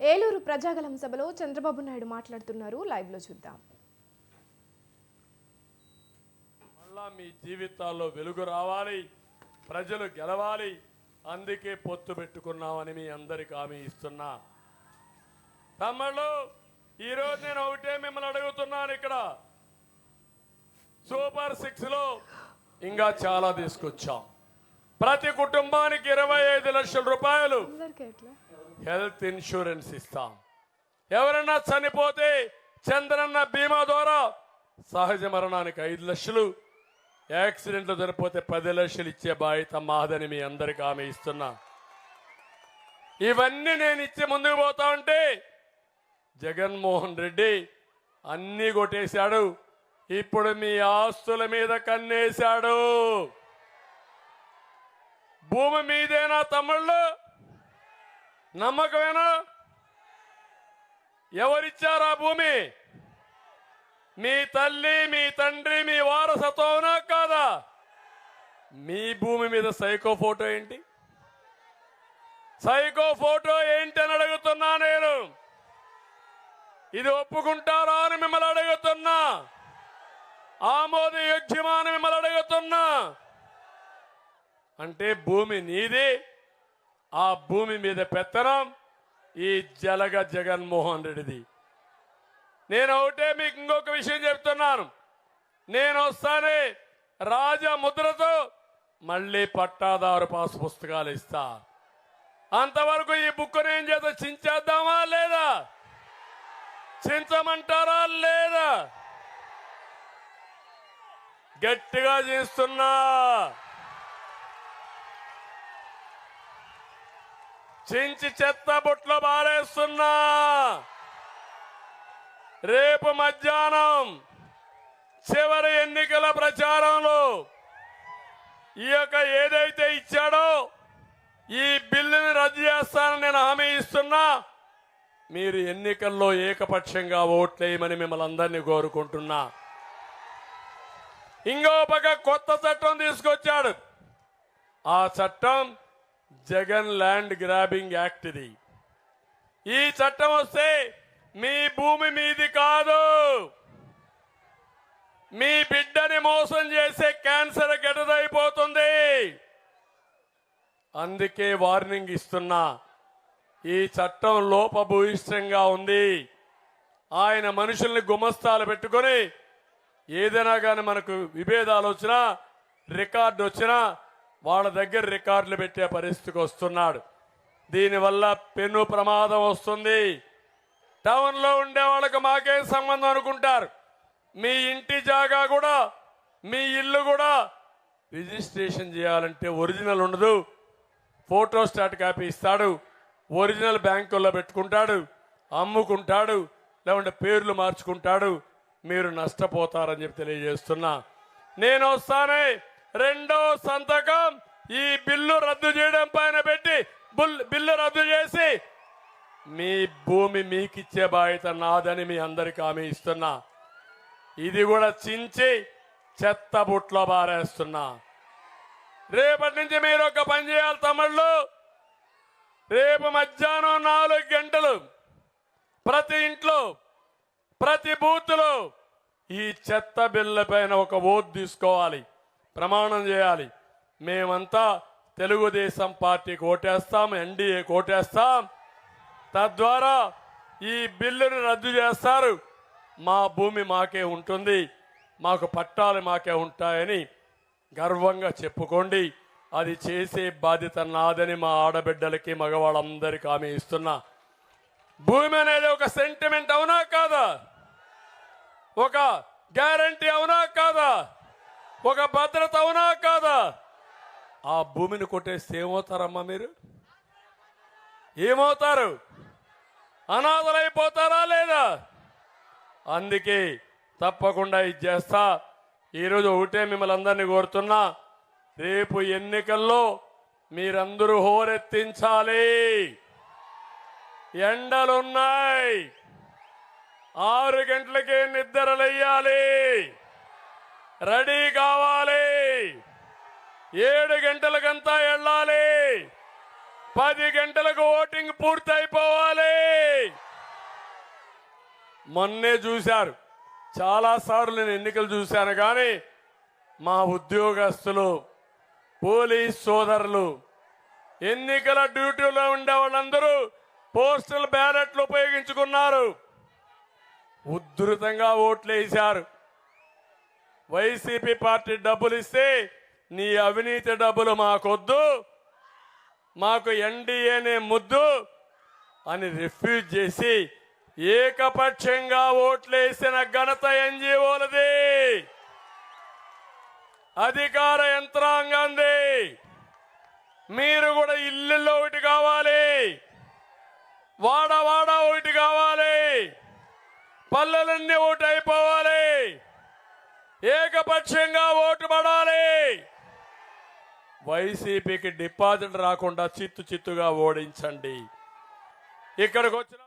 ఏలూరు ప్రజాగలం సభలో చంద్రబాబు నాయుడు మాట్లాడుతున్నారు. లైవ్లో చూద్దాం. మళ్ళా మీ జీవితాల్లో వెలుగు రావాలి ప్రజలు గెలవాలి అందుకే పొత్తు పెట్టుకున్నామని మీ అందరికి హామీ ఇస్తున్నా. తమ్ముళ్ళు ఈరోజు నేను ఒకటే మిమ్మల్ని అడుగుతున్నాను ఇక్కడ. సూపర్ సిక్స్లో ఇంకా చాలా తీసుకొచ్చాం. ప్రతి కుటుంబానికి ఇరవై ఐదు లక్షల రూపాయలు. హెల్త్ ఇన్సూరెన్స్ ఇస్తాం. ఎవరైనా చనిపోతే చంద్రన్న బీమా ద్వారా సహజ మరణానికి ఐదు లక్షలు. యాక్సిడెంట్లు చనిపోతే పది లక్షలు ఇచ్చే బాధ్యత మాదని మీ అందరికి ఆమె ఇస్తున్నా. ఇవన్నీ నేను ఇచ్చి ముందుకు పోతా ఉంటే జగన్మోహన్ రెడ్డి అన్నీ కొట్టేశాడు. ఇప్పుడు మీ ఆస్తుల మీద కన్నేశాడు. భూమి మీదేనా తమ్ముళ్ళు నమ్మకమేనా? ఎవరిచ్చారా భూమి? మీ తల్లి మీ తండ్రి మీ వారసత్వమునా కాదా? మీ భూమి మీద సైకో ఫోటో ఏంటి? సైకో ఫోటో ఏంటి అని అడుగుతున్నా నేను. ఇది ఒప్పుకుంటారా అని మిమ్మల్ని అడుగుతున్నా. ఆమోదయోగ్యమా అని అంటే భూమి నీది ఆ భూమి మీద పెత్తనం ఈ జలగ జగన్మోహన్ రెడ్డిది. నేను ఒకటే మీకు ఇంకొక విషయం చెప్తున్నాను. నేను వస్తానే రాజముద్రతో మళ్ళీ పట్టాదారు పాస్ పుస్తకాలు ఇస్తా. అంతవరకు ఈ బుక్ ఏం చేత చించేద్దామా లేదా? చించమంటారా లేదా? గట్టిగా చేస్తున్నా. చించి చెత్త బుట్లో బారేస్తున్నా రేపు మధ్యాహ్నం చివరి ఎన్నికల ప్రచారంలో ఈ యొక్క ఏదైతే ఇచ్చాడో ఈ బిల్లుని రద్దు చేస్తానని నేను హామీ ఇస్తున్నా. మీరు ఎన్నికల్లో ఏకపక్షంగా ఓట్లేయమని మిమ్మల్ని అందరినీ కోరుకుంటున్నా. ఇంకో పక్క కొత్త చట్టం తీసుకొచ్చాడు. ఆ చట్టం జగన్ ల్యాండ్ గ్రాబింగ్ యాక్ట్ ఇది. ఈ చట్టం వస్తే మీ భూమి మీది కాదు. మీ బిడ్డని మోసం చేసే క్యాన్సర్ గెటదైపోతుంది అందుకే వార్నింగ్ ఇస్తున్నా. ఈ చట్టం లోపభూయిష్టంగా ఉంది. ఆయన మనుషుల్ని గుమస్తాలు పెట్టుకొని ఏదైనా కానీ మనకు విభేదాలు వచ్చినా రికార్డు వచ్చినా వాళ్ళ దగ్గర రికార్డులు పెట్టే పరిస్థితికి వస్తున్నాడు. దీనివల్ల పెను ప్రమాదం వస్తుంది. టౌన్లో ఉండే వాళ్ళకి మాకేం సంబంధం అనుకుంటారు? మీ ఇంటి జాగా కూడా మీ ఇల్లు కూడా రిజిస్ట్రేషన్ చేయాలంటే ఒరిజినల్ ఉండదు. ఫోటో స్టాట్ కాపీ ఇస్తాడు. ఒరిజినల్ బ్యాంకుల్లో పెట్టుకుంటాడు. అమ్ముకుంటాడు. లేకుంటే పేర్లు మార్చుకుంటాడు. మీరు నష్టపోతారని చెప్పి తెలియజేస్తున్నా. నేను వస్తానే రెండో సంతకం ఈ బిల్లు రద్దు చేయడం పైన పెట్టి బుల్ బిల్లు రద్దు చేసి మీ భూమి మీకిచ్చే బాధ్యత నాదని మీ అందరికి హామీ ఇస్తున్నా. ఇది కూడా చించి చెత్త బుట్లో బారేస్తున్నా. రేపటి నుంచి మీరు ఒక పని చేయాలి తమ్ముళ్ళు. రేపు మధ్యాహ్నం నాలుగు గంటలు ప్రతి ఇంట్లో ప్రతి బూత్లో ఈ చెత్త బిల్ల పైన ఒక ఓటు తీసుకోవాలి. ప్రమాణం చేయాలి. మేమంతా తెలుగుదేశం పార్టీకి ఓటేస్తాం ఎన్డీఏ కోటేస్తాం తద్వారా ఈ బిల్లును రద్దు చేస్తారు. మా భూమి మాకే ఉంటుంది మాకు పట్టాలు మాకే ఉంటాయని గర్వంగా చెప్పుకోండి. అది చేసే బాధ్యత నాదని మా ఆడబిడ్డలకి మగవాళ్ళందరికీ ఆమె ఇస్తున్నా. భూమి అనేది ఒక సెంటిమెంట్ అవునా కాదా? ఒక గ్యారంటీ అవునా కాదా? ఒక భద్రత అవునా కాదా? ఆ భూమిని కొట్టేస్తే ఏమవుతారమ్మా మీరు? ఏమవుతారు? అనాథలైపోతారా లేదా? అందుకే తప్పకుండా ఇది చేస్తా. ఈరోజు ఒకటే మిమ్మల్ని అందరినీ కోరుతున్నా. రేపు ఎన్నికల్లో మీరందరూ హోరెత్తించాలి. ఎండలున్నాయి. ఆరు గంటలకే నిద్రలెయ్యాలి రెడీ కావాలి. ఏడు గంటలకంతా వెళ్ళాలి. పది గంటలకు ఓటింగ్ పూర్తయిపోవాలి. మొన్నే చూశారు. చాలాసార్లు నేను ఎన్నికలు చూశాను కానీ మా ఉద్యోగస్తులు పోలీస్ సోదరులు ఎన్నికల డ్యూటీలో ఉండే వాళ్ళందరూ పోస్టల్ బ్యాలెట్లు ఉపయోగించుకున్నారు. ఉధృతంగా ఓట్లు వేశారు. వైసీపీ పార్టీ డబ్బులు ఇస్తే నీ అవినీతి డబ్బులు మాకొద్దు. మాకు ఎన్డీఏనే ముద్దు అని రిఫ్యూజ్ చేసి ఏకపక్షంగా ఓట్లేసిన ఘనత ఎన్జిఓలది. అధికార యంత్రాంగంది మీరు కూడా ఇల్లుల్లో ఒకటి కావాలి. వాడ వాడ ఒకటి కావాలి. పల్లెలన్నీ ఒకటి అయిపోవాలి. ఏకపక్షంగా ఓటు పడాలి. వైసీపీకి డిపాజిట్ రాకుండా చిత్తు చిత్తుగా ఓడించండి. ఇక్కడికి వచ్చిన